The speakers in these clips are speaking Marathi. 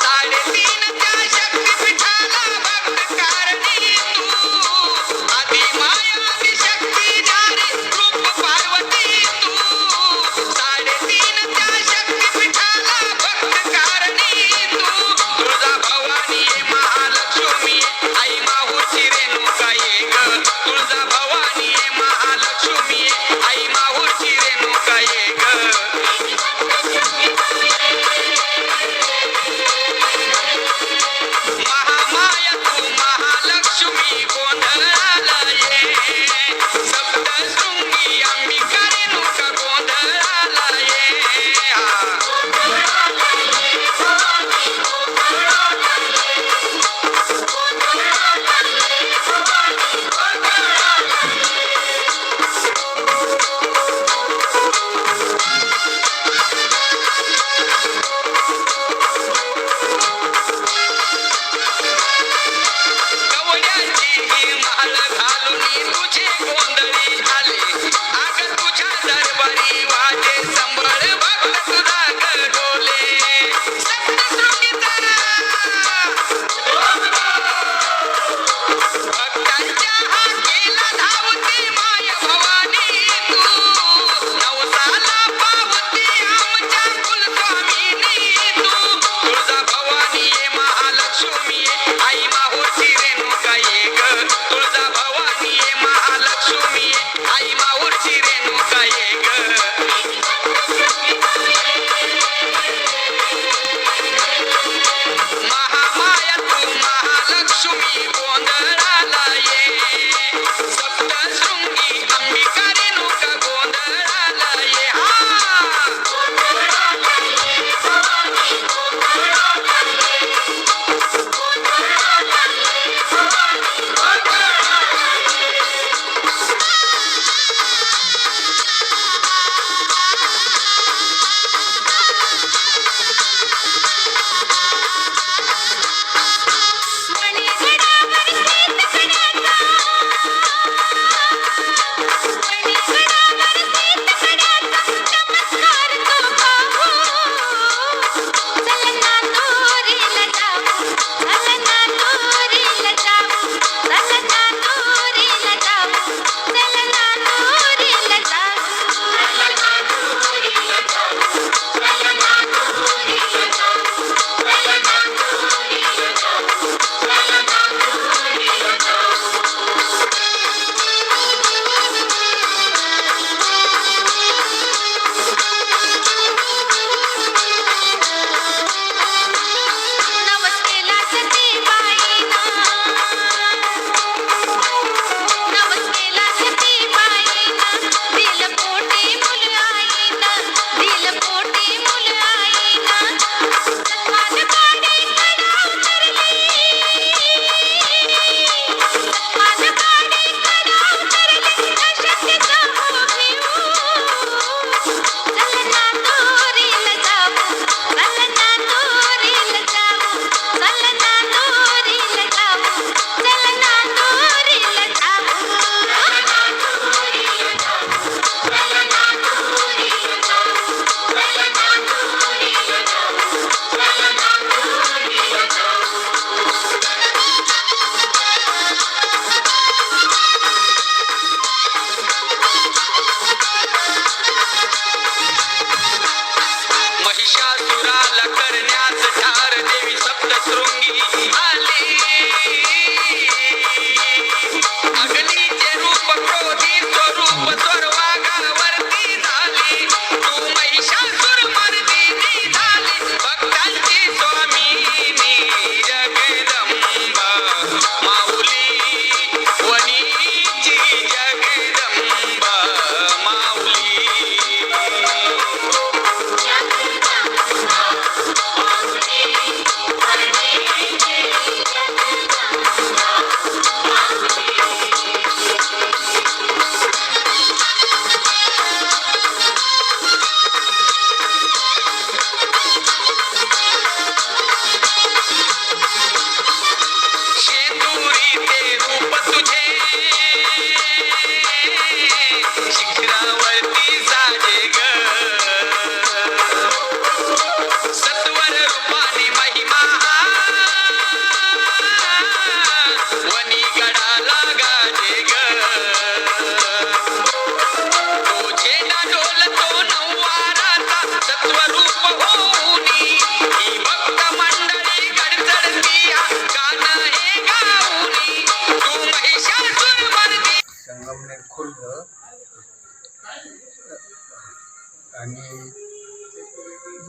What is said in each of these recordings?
साडेतीन त्या शक्ती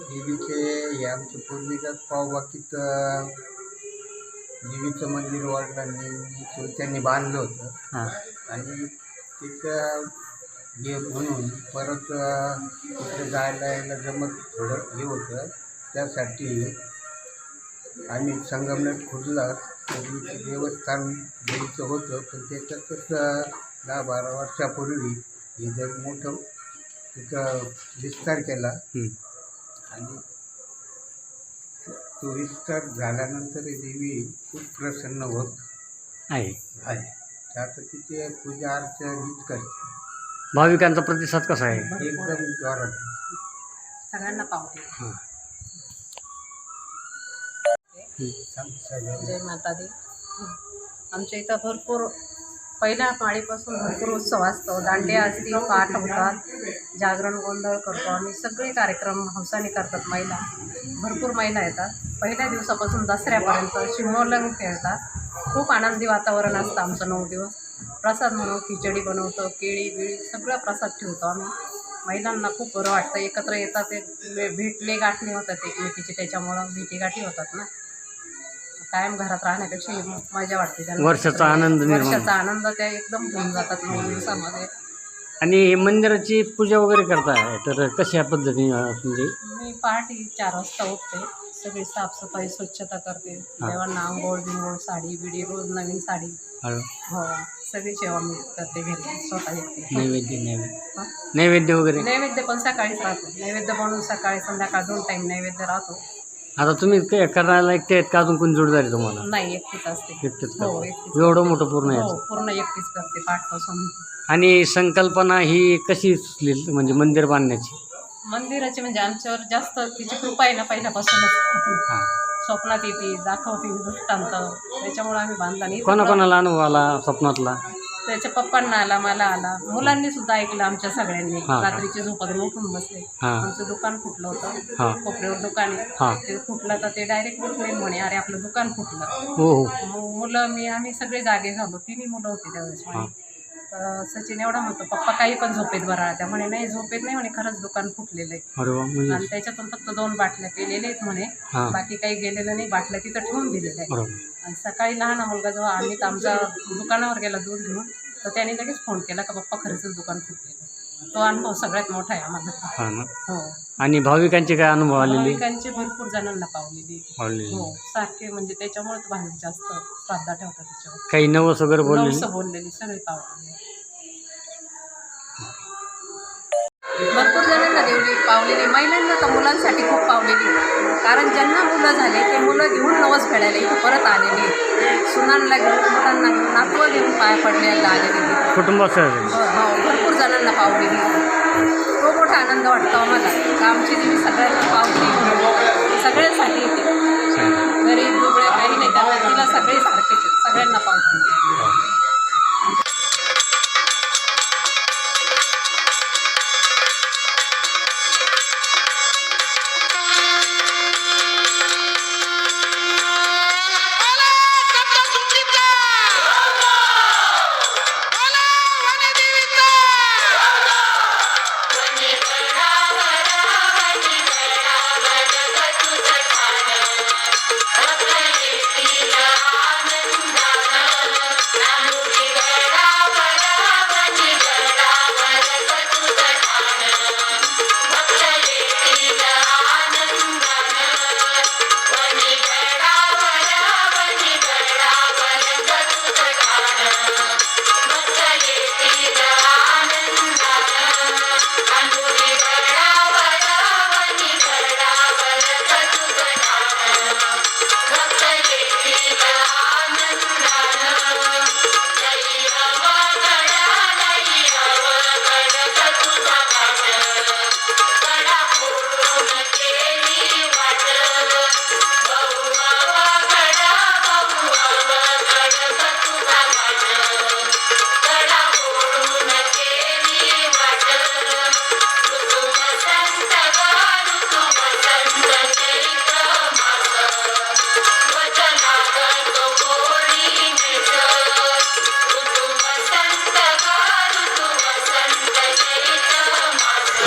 देवीचे हे आमचे पूर्वीचाच पावबाकीत देवीचं मंदिर वडिलांनी त्यांनी बांधलं होतं. हां. आणि तिथं हे म्हणून परत तिकडे जायला यायला जमत थोडं हे होतं. त्यासाठी आम्ही संगमनेर खुर्दला पूर्वीचं देवस्थान देवीचं होतं पण त्याच्यातच दहा बारा वर्षापूर्वी हे जर मोठं तिथं विस्तार केला. आणि तो विस्तार झाल्यानंतर ही देवी खूप प्रसन्न होत आहे. आहे. त्या आता तिथे पूजा अर्चा हीच करते. भाविकांचा प्रतिसाद कसा आहे? एकदम जोरात. सगळ्यांना पावते. हां. सगळं. जय माता दी आमच्या इथं भरपूर पहिल्या माळीपासून भरपूर उत्सव असतो. दांडिया असतील पाठ होतात. जागरण गोंधळ करतो आम्ही. सगळे कार्यक्रम हौसाने करतात महिला. भरपूर महिला येतात. पहिल्या दिवसापासून दसऱ्यापर्यंत शिमोल्लंघ खेळतात. खूप आनंदी वातावरण असतं आमचं नऊ दिवस. प्रसाद म्हणून खिचडी बनवतो केळी बिळी सगळं प्रसाद ठेवतो आम्ही. महिलांना खूप बरं वाटतं. एकत्र येतात एक वे- भेटले गाठणे होतात एकमेकीचे. त्याच्यामुळं भेटीगाठी होतात ना. कायम घरात राहण्यापेक्षा मजा वाटते त्यांना. वर्षाचा आनंद. वर्षाचा आनंद त्या एकदम घेऊन जातात नऊ दिवसामध्ये. आणि हे मंदिराची पूजा वगैरे करताय तर कशा पद्धतीने म्हणजे? मी पहाटे चार वाजता उठते सगळी साफसफाई स्वच्छता करते. देवांना आंघोळ बिंघोळ साडी बिडी रोज नवीन साडी. हळू हो सगळी सेवा मी करते घरी स्वतः नैवेद्य नैवेद्य. हा? नैवेद्य वगैरे? नैवेद्य पण सकाळीच राहतो. नैवेद्य बनवून सकाळी संध्याकाळ दोन टाईम नैवेद्य राहतो. आता तुम्ही काय करायला एकटे आहेत का? अजून कोणी जोडदार आहे तुम्हाला? नाही एकटीच असते. एकटेच हो एकटीच. एवढं मोठं पूर्ण हो आहे पूर्ण एकटीच करते पाठपासून. आणि संकल्पना ही कशी सुचली म्हणजे मंदिर बांधण्याची? मंदिराची म्हणजे आमच्यावर जास्त तिची कृपा आहे ना पहिल्यापासूनच. हां. स्वप्नात येते दाखवते दृष्टांत. त्याच्यामुळे आम्ही बांधला नाही. कोणाकोणाला अनुभव आला स्वप्नातला? त्याच्या पप्पांना आला मला आला मुलांनी सुद्धा ऐकलं आमच्या सगळ्यांनी हा. रात्रीचे झोपत उठून बसले हा. आमचं दुकान फुटलं हा. होतं कोपऱ्यावर दुकान हा. आहे ते फुटलं तर ते डायरेक्ट उठले म्हणे अरे आपलं दुकान फुटलं हो हो मग मुलं मी आम्ही सगळे जागे झालो तिन्ही मुलं होती त्यावेळेस. सचिन एवढा म्हणतो पप्पा काही पण झोपेत बरा त्या म्हणे नाही झोपेत नाही म्हणे खरंच दुकान फुटलेलं आहे अरे वा म्हणजे आणि त्याच्यातून फक्त दोन बाटल्या पेलेल्या आहेत म्हणे. हां. बाकी काही गेलेलं नाही. बाटल्या तिथं ठेवून दिलेल्या आहे बरोबर. आणि सकाळी लहान मुलगा जेव्हा आम्ही आमच्या दुकानावर गेला दूध घेऊन तर त्याने लगेच फोन केला का पप्पा खरंच दुकान फुटलेलं आहे. तो अनुभव सगळ्यात मोठा आहे आम्हाला. हां ना. हो. आणि भाविकांचे काय अनुभव आलेले? भाविकांचे भरपूर जणांना पावलेली. आलेले हो. सारखे म्हणजे त्याच्यामुळे भाविक जास्त श्रद्धा ठेवतात त्याच्यावर. काही नवस वगैरे बोललेले? नवसं बोललेली सगळी पावलेली. भरपूर जणांना देवली पावलेली महिलांना तर मुलांसाठी खूप पावलेली कारण ज्यांना मुलं झाले ते मुलं घेऊन नवस फेडायला इथं परत आलेली सुनांना घेऊन मुलांना घेऊन नातवं घेऊन पाया पडलेला आलेली कुटुंबासह हो हो, भरपूर जणांना पावलेली तो मोठा आनंद वाटतो आम्हाला. का आमची देवी सगळ्यांना पावली सगळ्यांसाठी येते. गरीब दुबळे काही नाही. त्यांना तिला सगळे सारखेच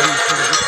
Thank you.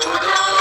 Thank you.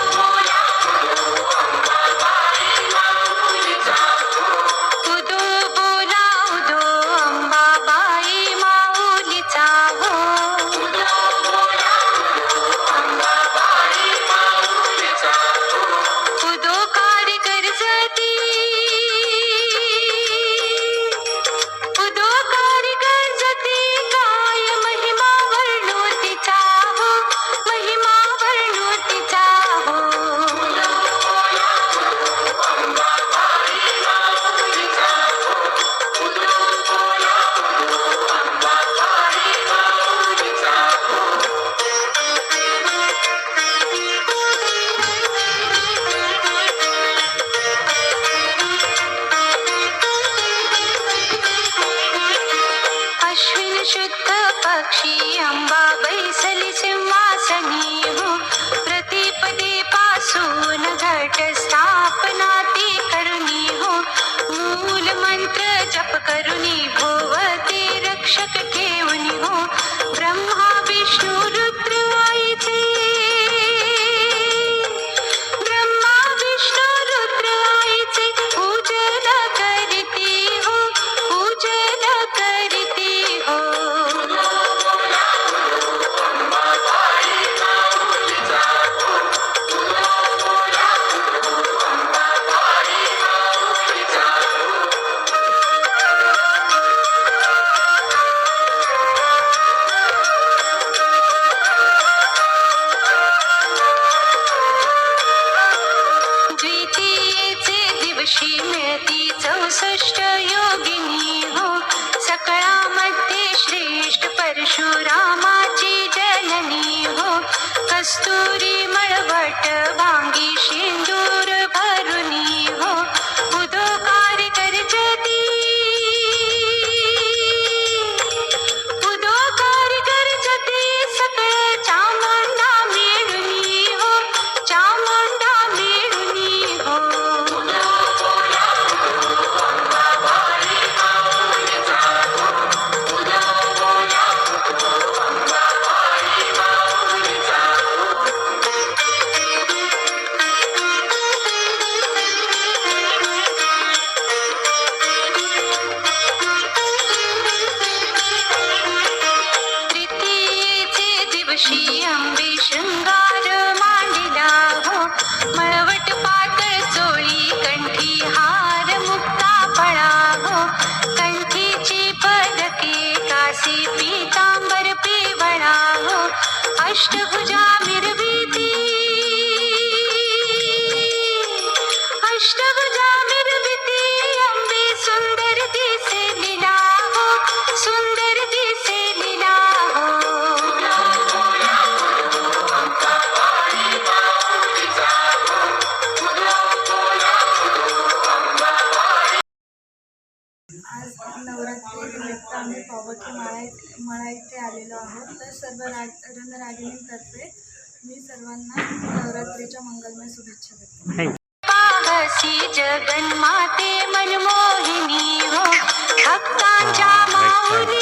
Ashtabhuja मिरविती Ashtabhuja मिरविती अंबे सुंदर दिसे लीला हो सुंदर दिसे लीला हो आज नवरात्री निमित्त आम्ही पावती मळा मळा इथे आलेलो आहोत. तर सर्व राग रंगरागिणींतर्फे मी सर्वांना नवरात्रीच्या मंगलमय शुभेच्छा देतो. जगन्माते मनमोहिनी हो भक्तांच्या माऊली.